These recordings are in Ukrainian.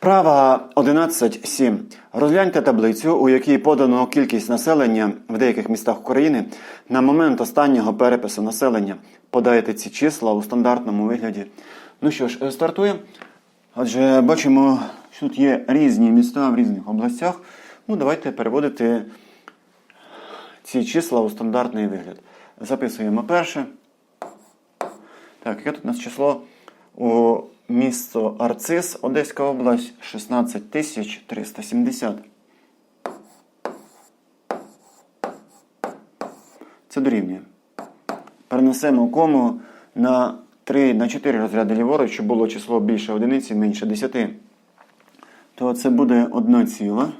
Вправа 11.7. Розгляньте таблицю, у якій подано кількість населення в деяких містах України на момент останнього перепису населення. Подайте ці числа у стандартному вигляді. Ну що ж, е, стартуємо. Отже, бачимо, що тут є різні міста в різних областях. Ну, давайте переводити ці числа у стандартний вигляд. Записуємо перше. Так, яке тут у нас число? У місто Арцис, Одеська область, 16 тисяч 370. Це дорівнює. Перенесемо кому на 3, на 4 розряди ліворуч, щоб було число більше одиниці, менше 10. То це буде 1 ціла.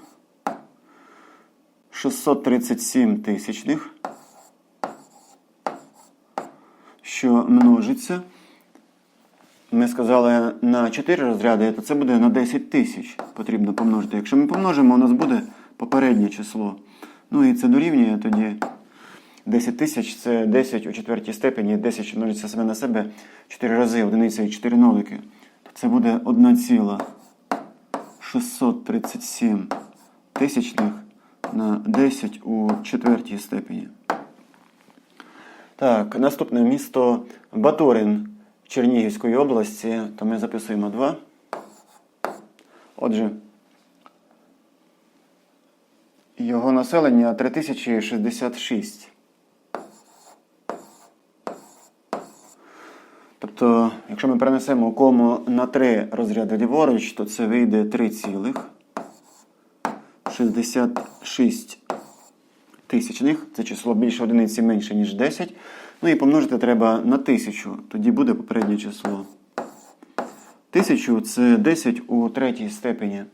637 тисячних, що множиться. Ми сказали на 4 розряди, то це буде на 10 тисяч потрібно помножити. Якщо ми помножимо, у нас буде попереднє число. Ну і це дорівнює тоді 10 тисяч це 10 у четвертій степені, 10 що множиться себе на себе 4 рази, одиниця і 4 нолики. Це буде 1 ціла 637 тисячних на 10 у четвертій степені. Так, наступне місто Батурин Чернігівської області, то ми записуємо 2. Отже, його населення 3066. Тобто, якщо ми перенесемо кому на 3 розряди ліворуч, то це вийде 3 цілих. 66 тисячних. Це число більше одиниці менше, ніж 10. Ну і помножити треба на 1000. Тоді буде попереднє число. 1000 це 10 у третій степені.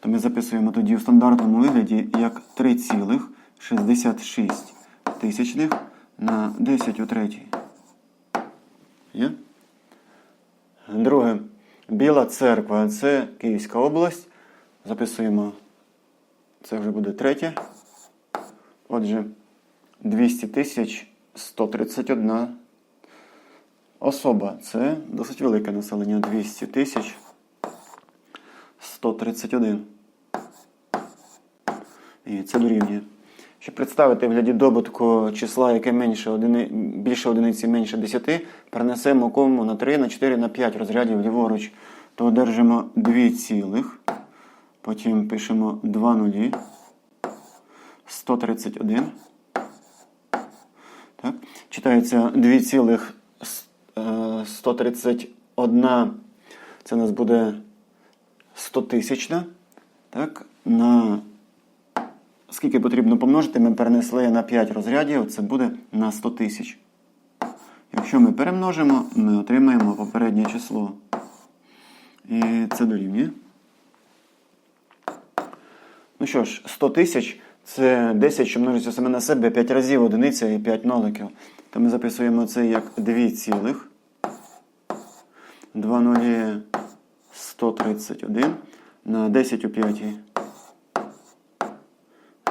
То ми записуємо тоді в стандартному вигляді як 3,66 тисячних на 10 у третій. Є? Друге. Біла церква це Київська область. Записуємо. Це вже буде третє. Отже, 200 тисяч 131 особа. Це досить велике населення. 200 тисяч 131. І це дорівнює. Щоб представити в гляді добутку числа, яке менше одини... більше одиниці менше 10, перенесемо кому на 3, на 4, на 5 розрядів ліворуч, то одержимо 2 цілих. Потім пишемо 2 нулі. 131. Так. Читається 2,131. Це у нас буде 100 тисячна. Так. На скільки потрібно помножити, ми перенесли на 5 розрядів, це буде на 100 тисяч. Якщо ми перемножимо, ми отримаємо попереднє число. І це дорівнює. Ну що ж, 100 тисяч це 10, що множиться саме на себе 5 разів одиниця і 5 ноликів. То ми записуємо це як 2 цілих. 2 нулі 131 на 10 у 5.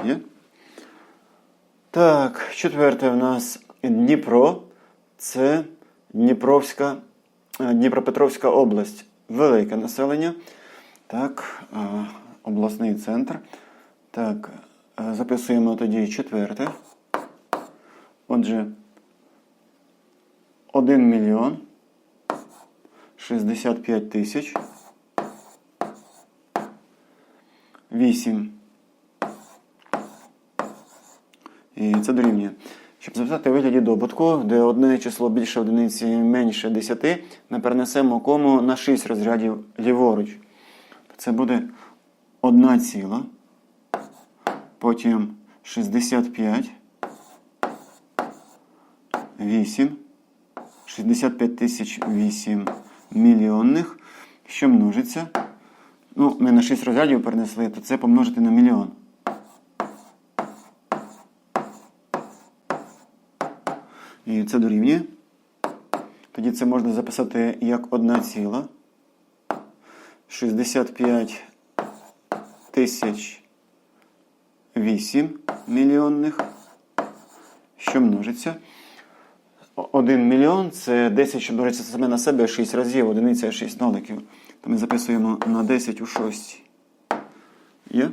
Є? Так, четверте в нас Дніпро. Це Дніпровська, е, Дніпропетровська область. Велике населення. Так, обласний центр. Так, записуємо тоді четверте. Отже, 1 мільйон 65 тисяч. 8. І це дорівнює. Щоб записати у вигляді добутку, де одне число більше одиниці менше 10, ми перенесемо кому на 6 розрядів ліворуч. Це буде 1 ціла, потім 65, 8, 65 тисяч 8 мільйонних, що множиться. Ну, ми на 6 розрядів перенесли, то це помножити на мільйон. І це дорівнює. Тоді це можна записати як 1 ціла. 65 тисяч 8 мільйонних, що множиться. 1 мільйон це 10, що множиться саме на себе 6 разів, одиниця 6 ноликів. То ми записуємо на 10 у 6. Є?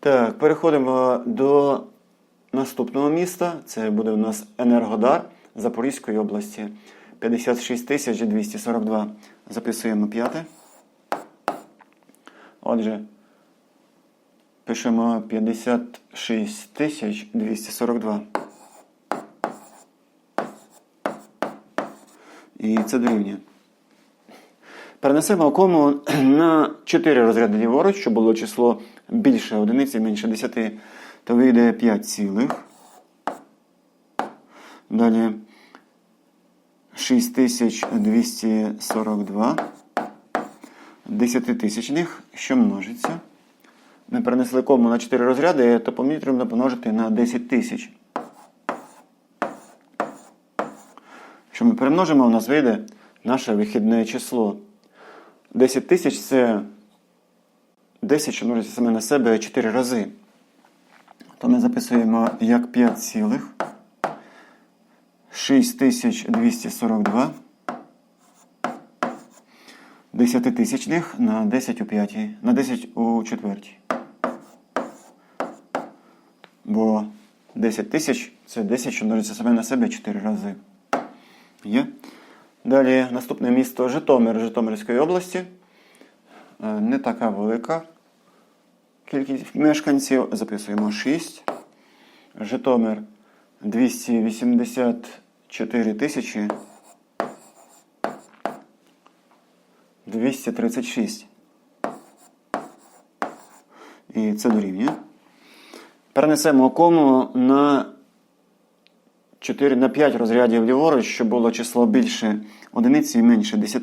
Так, переходимо до наступного міста. Це буде у нас Енергодар Запорізької області. 56 тисяч 242. Записуємо п'яте. Отже, пишемо 56 242. І це дорівнює. Перенесемо кому на 4 розряди ліворуч, щоб було число більше одиниці, менше 10, то вийде 5 цілих. Далі 6242 десятитисячних, що множиться. Ми перенесли кому на 4 розряди, то потрібно помножити на 10 тисяч. Якщо ми перемножимо, у нас вийде наше вихідне число. 10 тисяч це 10, що саме на себе 4 рази. То ми записуємо як 5 цілих. 6242 десятитисячних на 10 у п'ятій, на 10 у четвертій. Бо 10 тисяч це 10, що множиться саме на себе 4 рази. Є. Далі наступне місто Житомир Житомирської області. Е, Не така велика кількість мешканців. Записуємо 6. Житомир 284 тисячі 236. І це дорівнює. Перенесемо кому на 4 на 5 розрядів ліворуч, щоб було число більше одиниці і менше 10.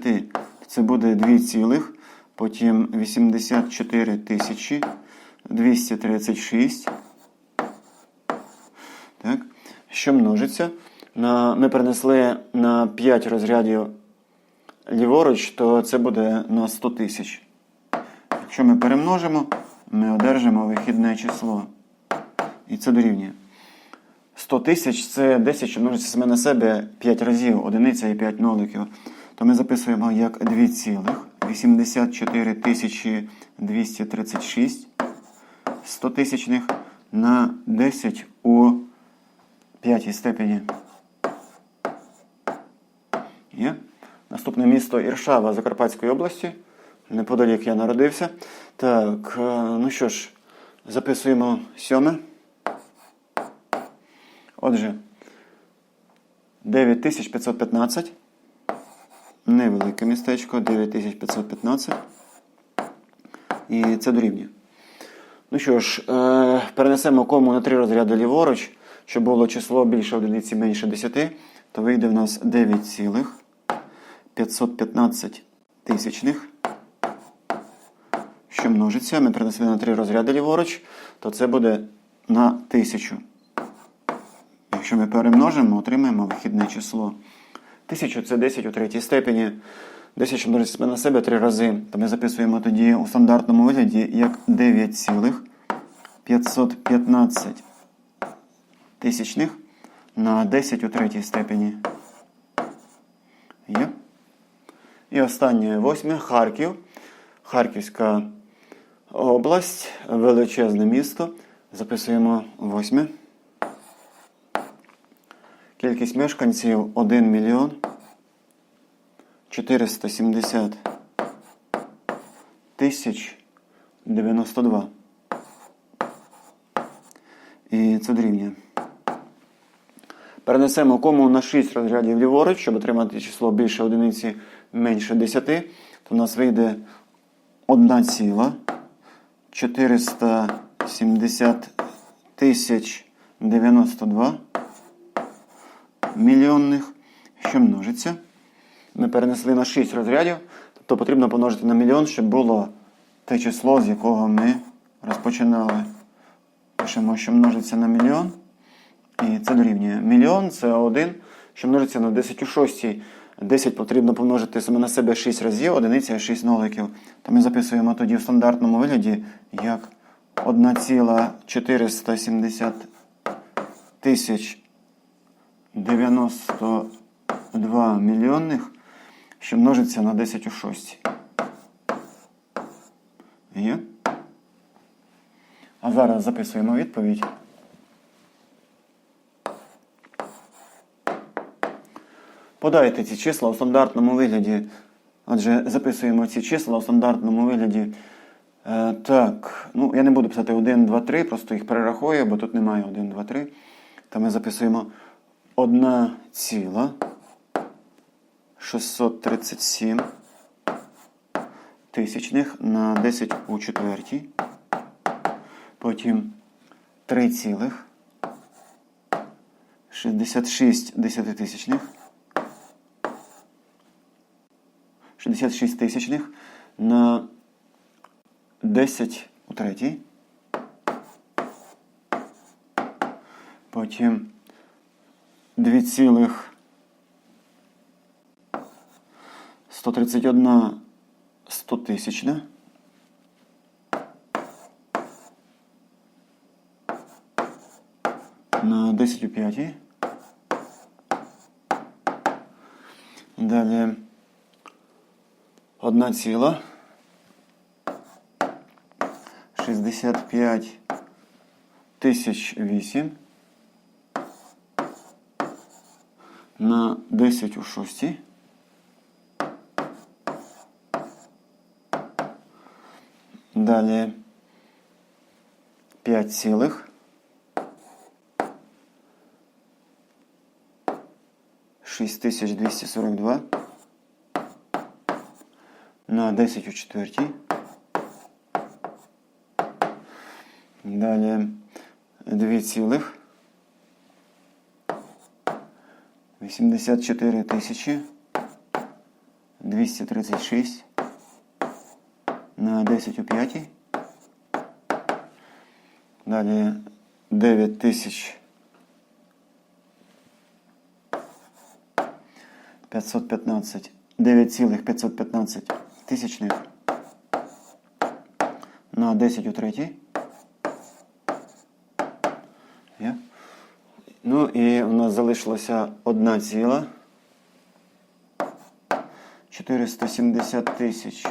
Це буде 2 цілих, потім 84 тисячі 236. Так. Що множиться? На, ми перенесли на 5 розрядів ліворуч, то це буде на 100 тисяч. Якщо ми перемножимо, ми одержимо вихідне число. І це дорівнює. 100 тисяч це 10, що множиться саме на себе 5 разів, одиниця і 5 ноликів. То ми записуємо як 2 цілих 84 тисячі 236 100 тисячних на 10 у п'ятій степені. Є. Наступне місто Іршава Закарпатської області. Неподалік я народився. Так, е, ну що ж, записуємо сьоме. Отже, 9515. Невелике містечко, 9515. І це дорівнює. Ну що ж, е, перенесемо кому на 3 розряди ліворуч, щоб було число більше одиниці менше 10, то вийде в нас 9 цілих 515 тисячних. Що множиться, ми перенесли на 3 розряди ліворуч, то це буде на 1000. Якщо ми перемножимо, отримаємо вихідне число. 1000 це 10 у третій степені. 10, що множиться на себе 3 рази. То ми записуємо тоді у стандартному вигляді як 9 цілих 515 тисячних на 10 у третій степені. Є. І останнє восьме Харків. Харківська область, величезне місто. Записуємо восьме. Кількість мешканців 1 мільйон 470 тисяч 92. І це дорівнює. Перенесемо кому на 6 розрядів ліворуч, щоб отримати число більше одиниці менше 10, то у нас вийде 1 ціла 470 тисяч 92 мільйонних, що множиться. Ми перенесли на 6 розрядів, тобто потрібно помножити на мільйон, щоб було те число, з якого ми розпочинали. Пишемо, що множиться на мільйон. І це дорівнює. Мільйон це 1, що множиться на 10 у 6. 10 потрібно помножити саме на себе 6 разів, одиниця 6 ноликів. То ми записуємо тоді в стандартному вигляді як 1,470 тисяч 92 мільйонних, що множиться на 10 у 6. Є? А зараз записуємо відповідь. Подайте ці числа у стандартному вигляді. Адже записуємо ці числа у стандартному вигляді. Е, так, ну я не буду писати 1, 2, 3, просто їх перерахую, бо тут немає 1, 2, 3. Та ми записуємо 1 ціла 637 тисячних на 10 у четвертій. Потім 3 цілих 66 десятитисячних. 66 тисячних на 10 у третій. Потім 2 цілих 131 стотисячна. На 10 у п'ятій. Далі одна ціла. 65 тисяч 8 на 10 у шостій. Далі 5 цілих. 6242 на 10 у четвертій. Далі 2 цілих 84 тисячі 236 на 10 у 5. Далі 9 тисяч 515, 9,515 тисячних на 10 у 3. І у нас залишилося одна ціла. 470 тисяч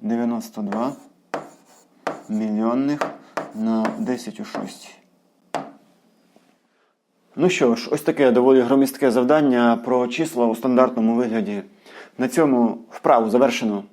92 мільйонних на 10 у 6. Ну що ж, ось таке доволі громістке завдання про числа у стандартному вигляді. На цьому вправу завершено.